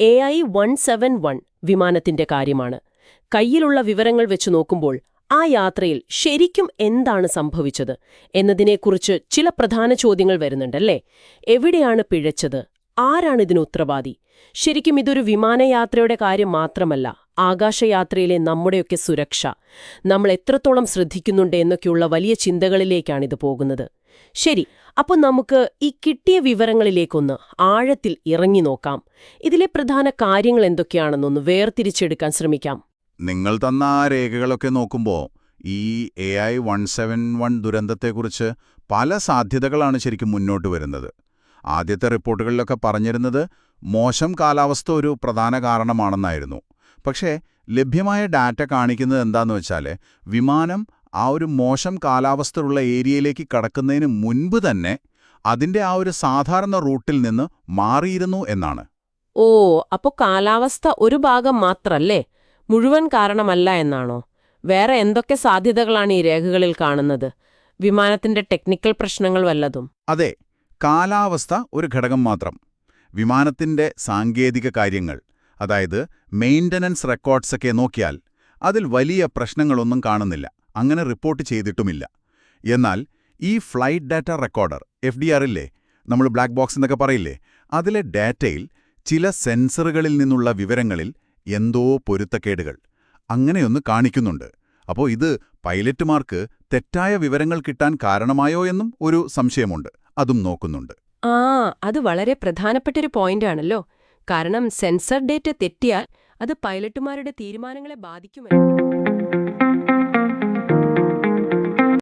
A I one seven one വിമാനത്തിന്റെ കാര്യമാണ്. കയ്യിലുള്ള വിവരങ്ങൾ വെച്ച് നോക്കുമ്പോൾ ആ യാത്രയിൽ ശരിക്കും എന്താണ് സംഭവിച്ചത് എന്നതിനെക്കുറിച്ച് ചില പ്രധാന ചോദ്യങ്ങൾ വരുന്നുണ്ടല്ലേ? എവിടെയാണ് പിഴച്ചത്? ആരാണ് ഇതിന് ഉത്തരവാദി? ശരിക്കും ഇതൊരു വിമാനയാത്രയുടെ കാര്യം മാത്രമല്ല ആകാശയാത്രയിലെ നമ്മുടെയൊക്കെ സുരക്ഷ. നമ്മൾ എത്രത്തോളം ശ്രദ്ധിക്കുന്നുണ്ട് എന്നൊക്കെയുള്ള വലിയ ചിന്തകളിലേക്കാണിത് പോകുന്നത്. ശരി അപ്പോൾ നമുക്ക് ഈ കിട്ടിയ വിവരങ്ങളിലേക്കൊന്ന് ആഴത്തിൽ ഇറങ്ങി നോക്കാം. ഇതിലെ പ്രധാന കാര്യങ്ങൾ എന്തൊക്കെയാണെന്നൊന്ന് വേർതിരിച്ചെടുക്കാൻ ശ്രമിക്കാം. നിങ്ങൾ തന്ന ആ രേഖകളൊക്കെ നോക്കുമ്പോൾ ഈ A I one seven one ദുരന്തത്തെക്കുറിച്ച് പല സാധ്യതകളാണ് ശരിക്കും മുന്നോട്ട് വരുന്നത്. ആദ്യത്തെ റിപ്പോർട്ടുകളിലൊക്കെ പറഞ്ഞിരുന്നത് മോശം കാലാവസ്ഥ ഒരു പ്രധാന കാരണമാണെന്നായിരുന്നു. പക്ഷേ ലഭ്യമായ ഡാറ്റ കാണിക്കുന്നത് എന്താന്ന് വെച്ചാൽ വിമാനം ആ ഒരു മോശം കാലാവസ്ഥയുള്ള ഏരിയയിലേക്ക് കടക്കുന്നതിന് മുൻപ് തന്നെ അതിന്റെ ആ ഒരു സാധാരണ റൂട്ടിൽ നിന്ന് മാറിയിരുന്നു എന്നാണ്. ഓ അപ്പോൾ കാലാവസ്ഥ ഒരു ഭാഗം മാത്രല്ലേ? മുഴുവൻ കാരണമല്ല എന്നാണോ? വേറെ എന്തൊക്കെ സാധ്യതകളാണ് ഈ രേഖകളിൽ കാണുന്നത്? വിമാനത്തിന്റെ ടെക്നിക്കൽ പ്രശ്നങ്ങൾ വല്ലതും? അതെ കാലാവസ്ഥ ഒരു ഘടകം മാത്രം. വിമാനത്തിന്റെ സാങ്കേതിക കാര്യങ്ങൾ. അതായത് മെയിന്റനൻസ് റെക്കോർഡ്സൊക്കെ നോക്കിയാൽ അതിൽ വലിയ പ്രശ്നങ്ങളൊന്നും കാണുന്നില്ല. അങ്ങനെ റിപ്പോർട്ട് ചെയ്തിട്ടുമില്ല. എന്നാൽ ഈ flight data recorder F D ആറില്ലേ നമ്മൾ ബ്ലാക്ക് ബോക്സ് എന്നൊക്കെ പറയില്ലേ? അതിലെ ഡാറ്റയിൽ ചില സെൻസറുകളിൽ നിന്നുള്ള വിവരങ്ങളിൽ എന്തോ പൊരുത്തക്കേടുകൾ. അങ്ങനെയൊന്ന് കാണിക്കുന്നുണ്ട്. അപ്പോൾ ഇത് പൈലറ്റുമാർക്ക് തെറ്റായ വിവരങ്ങൾ കിട്ടാൻ കാരണമായോ എന്നും ഒരു സംശയമുണ്ട്. അതും നോക്കുന്നുണ്ട്. ആ അത് വളരെ പ്രധാനപ്പെട്ടൊരു പോയിന്റാണല്ലോ. കാരണം സെൻസർ ഡേറ്റ തെറ്റിയാൽ അത് പൈലറ്റുമാരുടെ തീരുമാനങ്ങളെ ബാധിക്കുമല്ലോ